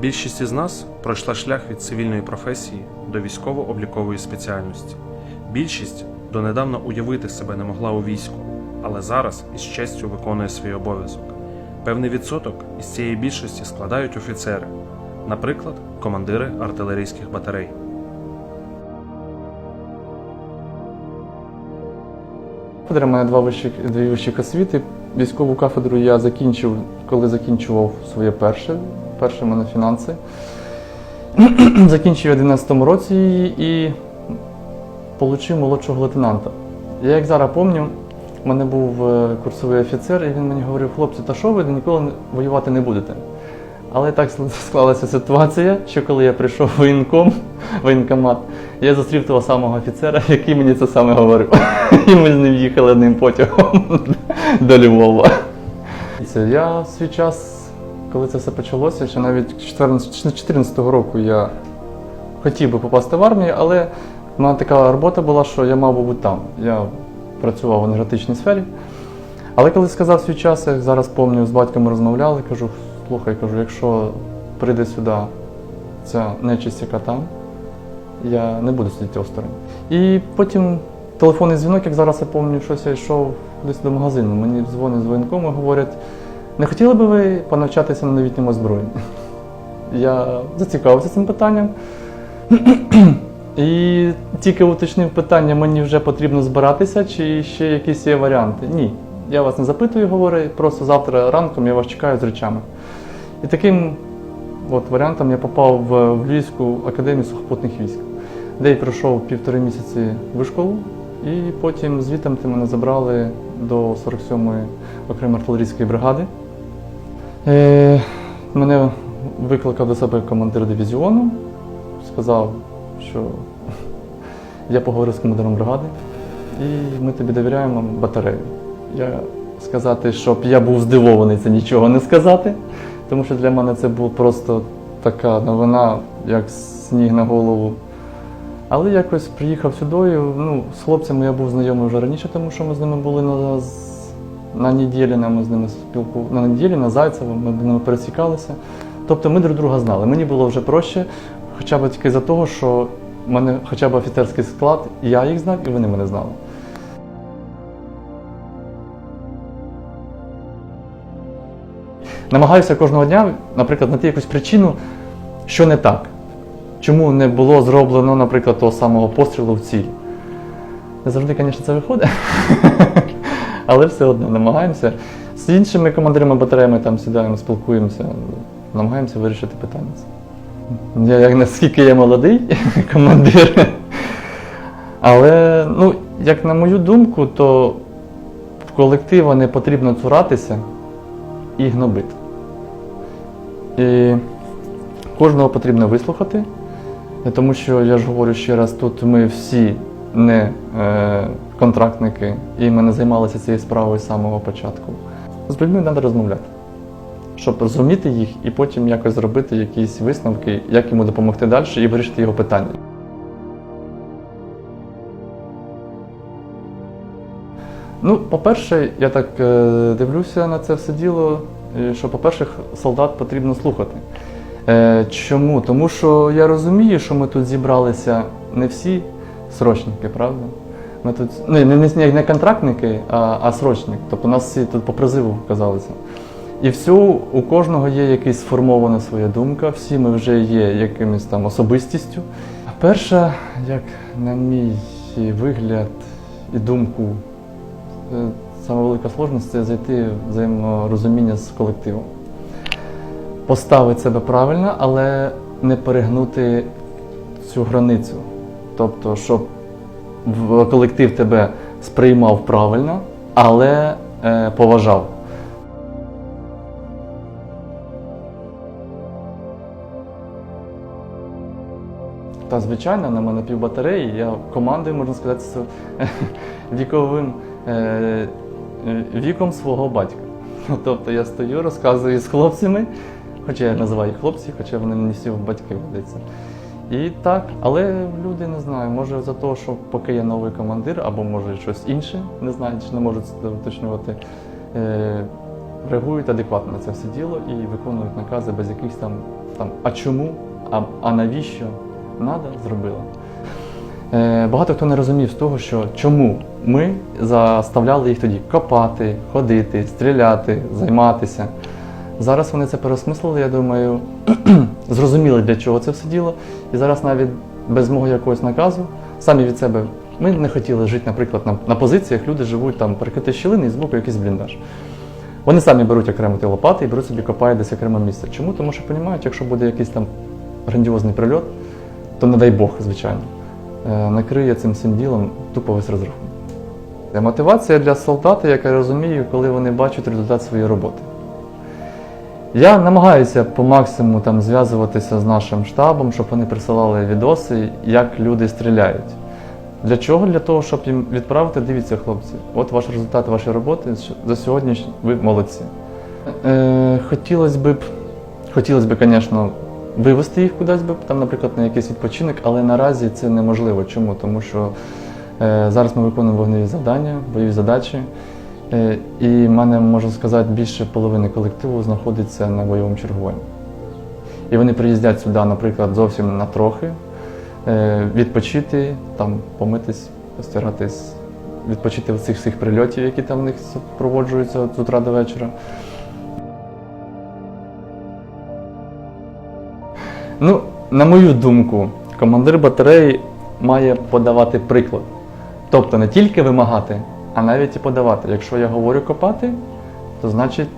Більшість із нас пройшла шлях від цивільної професії до військово-облікової спеціальності. Більшість донедавна уявити себе не могла у війську, але зараз із честю виконує свій обов'язок. Певний відсоток із цієї більшості складають офіцери, наприклад, командири артилерійських батарей. Кафедра два вищих, дві вищих освіти. Військову кафедру я закінчив, коли закінчував своє перше, перше мене фінанси. закінчив в 11 році і отримав молодшого лейтенанта. Я як зараз пам'ятаю, в мене був е, курсовий офіцер, і він мені говорив, хлопці, та що ви ніколи воювати не будете? Але так склалася ситуація, що коли я прийшов в воєнком, воєнкомат, я зустрів того самого офіцера, який мені це саме говорив. І ми з ним їхали одним потягом до Львова. Я свій час, коли це все почалося, ще навіть 2014 року я хотів би попасти в армію, але в мене така робота була, що я мав би бути там. Я працював в енергетичній сфері. Але коли сказав свій час, я зараз пам'ятаю, з батьком розмовляли, кажу, слухай, кажу, якщо прийде сюди ця нечисть, яка там, я не буду сидіти осторонь. І потім телефонний дзвінок, як зараз я пам'ятаю, щось я йшов десь до магазину. Мені дзвонять з воєнкому, говорять, не хотіли би ви понавчатися на новітньому озброєнні? Я зацікавився цим питанням. І тільки уточнив питання, мені вже потрібно збиратися, чи ще якісь є варіанти. Ні. Я вас не запитую, говорю, просто завтра ранком я вас чекаю з речами. І таким от варіантом я попав в, в Львівську академію сухопутних військ, де я пройшов півтори місяці вишколу, і потім звітом мене забрали до 47-ї окремої артилерійської бригади. Е, мене викликав до себе командир дивізіону, сказав, що я поговорив з командиром бригади, і ми тобі довіряємо батарею. Я сказати, щоб я був здивований, це нічого не сказати, тому що для мене це була просто така новина, як сніг на голову. Але якось приїхав сюди. Ну, з хлопцями я був знайомий вже раніше, тому що ми з ними були на, на неділі, ми з ними спілку на неділі, на Зайцево, ми з ними пересікалися. Тобто ми друг друга знали. Мені було вже проще, хоча б тільки за того, що в мене хоча б офіцерський склад, і я їх знав, і вони мене знали. Намагаюся кожного дня, наприклад, знайти якусь причину, що не так. Чому не було зроблено, наприклад, того самого пострілу в ціль. Не завжди, звісно, це виходить. Але все одно намагаємося. З іншими командирами батареями там сідаємо, спілкуємося, намагаємося вирішити питання. Я як наскільки я молодий командир. Але, ну, як на мою думку, то в колектива не потрібно цуратися і гнобити. І кожного потрібно вислухати, тому що я ж говорю ще раз, тут ми всі не е, контрактники, і ми не займалися цією справою з самого початку. З людьми треба розмовляти, щоб розуміти їх і потім якось зробити якісь висновки, як йому допомогти далі і вирішити його питання. Ну, по-перше, я так е, дивлюся на це все діло, е, що, по-перше, солдат потрібно слухати. Е, чому? Тому що я розумію, що ми тут зібралися не всі срочники, правда? Ми тут ну, не, не, контрактники, а, а срочники. Тобто нас всі тут по призиву вказалися. І все, у кожного є якась сформована своя думка, всі ми вже є якимось там особистістю. А перша, як на мій вигляд і думку, Е, Саме велика сложність це зайти в взаєморозуміння з колективом. Поставити себе правильно, але не перегнути цю границю. Тобто, щоб колектив тебе сприймав правильно, але е, поважав. Та звичайно, на мене півбатареї, я командую, можна сказати, з віковим е, е, віком свого батька. Тобто я стою, розказую з хлопцями, хоча я називаю їх хлопці, хоча вони мені всі батьки водяться. І так, але люди не знаю, може за те, що поки є новий командир, або може щось інше, не знаю, чи не можуть це уточнювати. е, реагують адекватно на це все діло і виконують накази без якихось там, там а чому, а, а навіщо, надо, зробила. Е, Багато хто не розумів з того, що чому ми заставляли їх тоді копати, ходити, стріляти, займатися. Зараз вони це переосмислили, я думаю, зрозуміли, для чого це все діло. І зараз навіть без мого якогось наказу, самі від себе, ми не хотіли жити, наприклад, на, на позиціях, люди живуть там перекрити щілини і збоку якийсь бліндаж. Вони самі беруть окремо ті лопати і беруть собі копають десь окреме місце. Чому? Тому що розуміють, якщо буде якийсь там грандіозний прильот, то не дай Бог, звичайно, е, накриє цим всім ділом тупо весь розрахунок. Мотивація для солдата, як я розумію, коли вони бачать результат своєї роботи. Я намагаюся по максимуму там зв'язуватися з нашим штабом, щоб вони присилали відоси, як люди стріляють. Для чого? Для того, щоб їм відправити, дивіться, хлопці, от ваш результат вашої роботи за сьогодні ви молодці. Е, хотілося б, хотілося б, звісно, вивезти їх кудись би, там, наприклад, на якийсь відпочинок, але наразі це неможливо. Чому? Тому що е, зараз ми виконуємо вогневі завдання, бойові задачі. Е, і в мене, можна сказати, більше половини колективу знаходиться на бойовому чергуванні. І вони приїздять сюди, наприклад, зовсім на трохи, е, відпочити, там, помитись, постиратись, відпочити від цих всіх прильотів, які там в них проводжуються з утра до вечора. Ну, на мою думку, командир батареї має подавати приклад. Тобто не тільки вимагати, а навіть і подавати. Якщо я говорю копати, то значить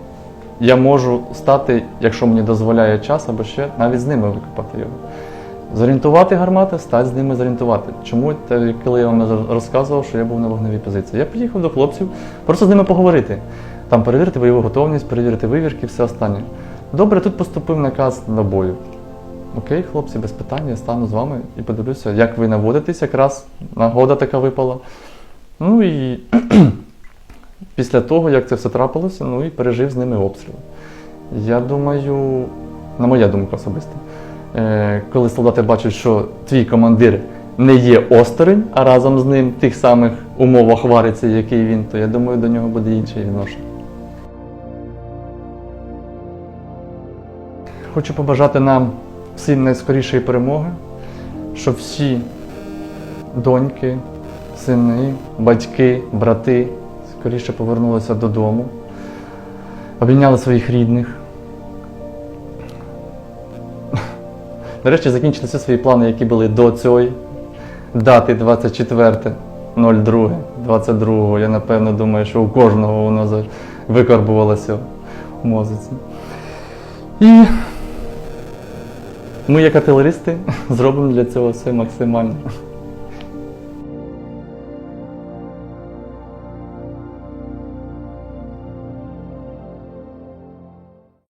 я можу стати, якщо мені дозволяє час, або ще навіть з ними викопати його. Зорієнтувати гармати, стати з ними зорієнтувати. Чому, коли я вам розказував, що я був на вогневій позиції? Я приїхав до хлопців, просто з ними поговорити. Там перевірити бойову готовність, перевірити вивірки, все останнє. Добре, тут поступив наказ до бою. Окей, хлопці, без питань, я стану з вами і подивлюся, як ви наводитесь, якраз нагода така випала. Ну і після того, як це все трапилося, ну і пережив з ними обстріли. Я думаю, на моя думка особиста, е, коли солдати бачать, що твій командир не є осторонь, а разом з ним в тих самих умовах вариться, який він, то я думаю, до нього буде інше відношення. Хочу побажати нам всім найскорішої перемоги, щоб всі доньки, сини, батьки, брати скоріше повернулися додому, обійняли своїх рідних. Нарешті закінчили всі свої плани, які були до цієї дати 24.02.22. Я напевно думаю, що у кожного воно викарбувалося в мозиці. І ми, як артилеристи, зробимо для цього все максимально.